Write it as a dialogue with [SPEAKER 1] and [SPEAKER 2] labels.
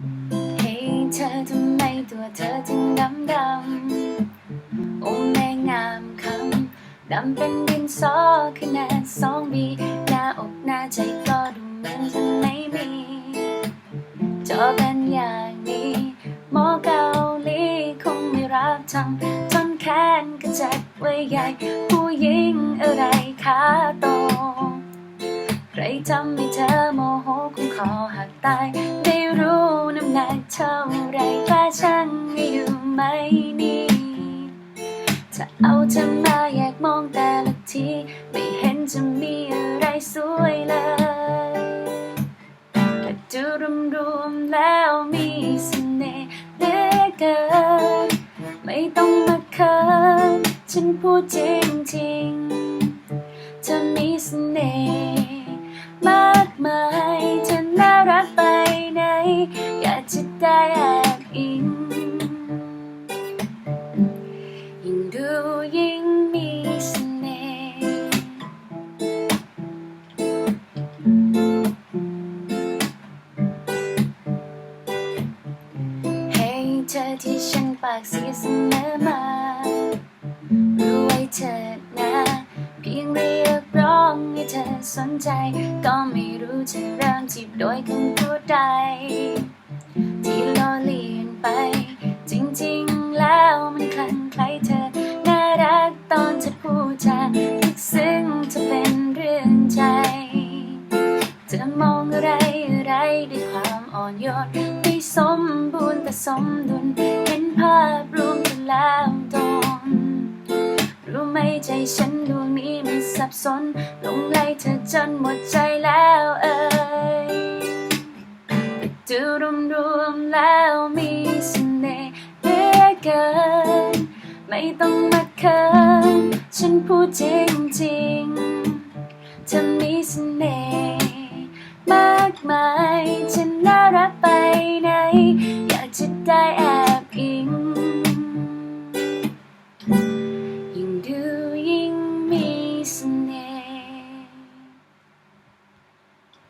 [SPEAKER 1] เฮ้เธอทำไมตัวเธอถึงดำดำโอ้แม่งามคำดำเป็นดินสอขนาดสองบีหน้าอกหน้าใจก็ดูเหมือนจะไม่มีจอเป็นอย่างนี้หมอเกาหลีคงไม่รับทำจนแค้นก็จัดไว้ใหญ่ ผู้หญิงอะไรขาโตใครทำให้เธอโมโหคงคอหักตายได้รู้ เท่าไรกล้าช่างอยู่ไหมนี่จะเอาเธอมาแยกมองแต่ละทีไม่เห็นจะมีอะไรสวยเลยแต่ดูรวมๆแล้วมีเสน่ห์เหลือเกินไม่ต้องมาเคินฉันพูดจริงๆเธอมีเสน่ห์มากมายเธอน่ารักไปไหน ยากจะแอบอิง ยิ่งดูยิ่งมีเสน่ห์ให้เธอที่ฉันปากเสียเสมอมารู้ไว้เถิดนะเพียงเรียกร้องให้เธอสนใจ ก็ไม่รู้จะเริ่มจีบโดยคำพูดใด ที่ล้อเลียนไป จริงๆแล้วมันคลั่งไคล้เธอ น่ารักตอนเธอพูดจาลึกซึ้งจะเป็นเรื่องใจเธอมองอะไรอะไรด้วยความอ่อนโยนไม่สมบูรณ์แต่สมดุลเห็นภาพรวมกันแล้วโดนรู้ไหมใจฉันดวงนี้มันสับสนหลงไหลเธอจนหมดใจแล้วเอ่ย แต่ดูรวมๆแล้วมีเสน่ห์เหลือเกิน ไม่ต้องมาเคินฉันพูดจริงๆเธอมีเส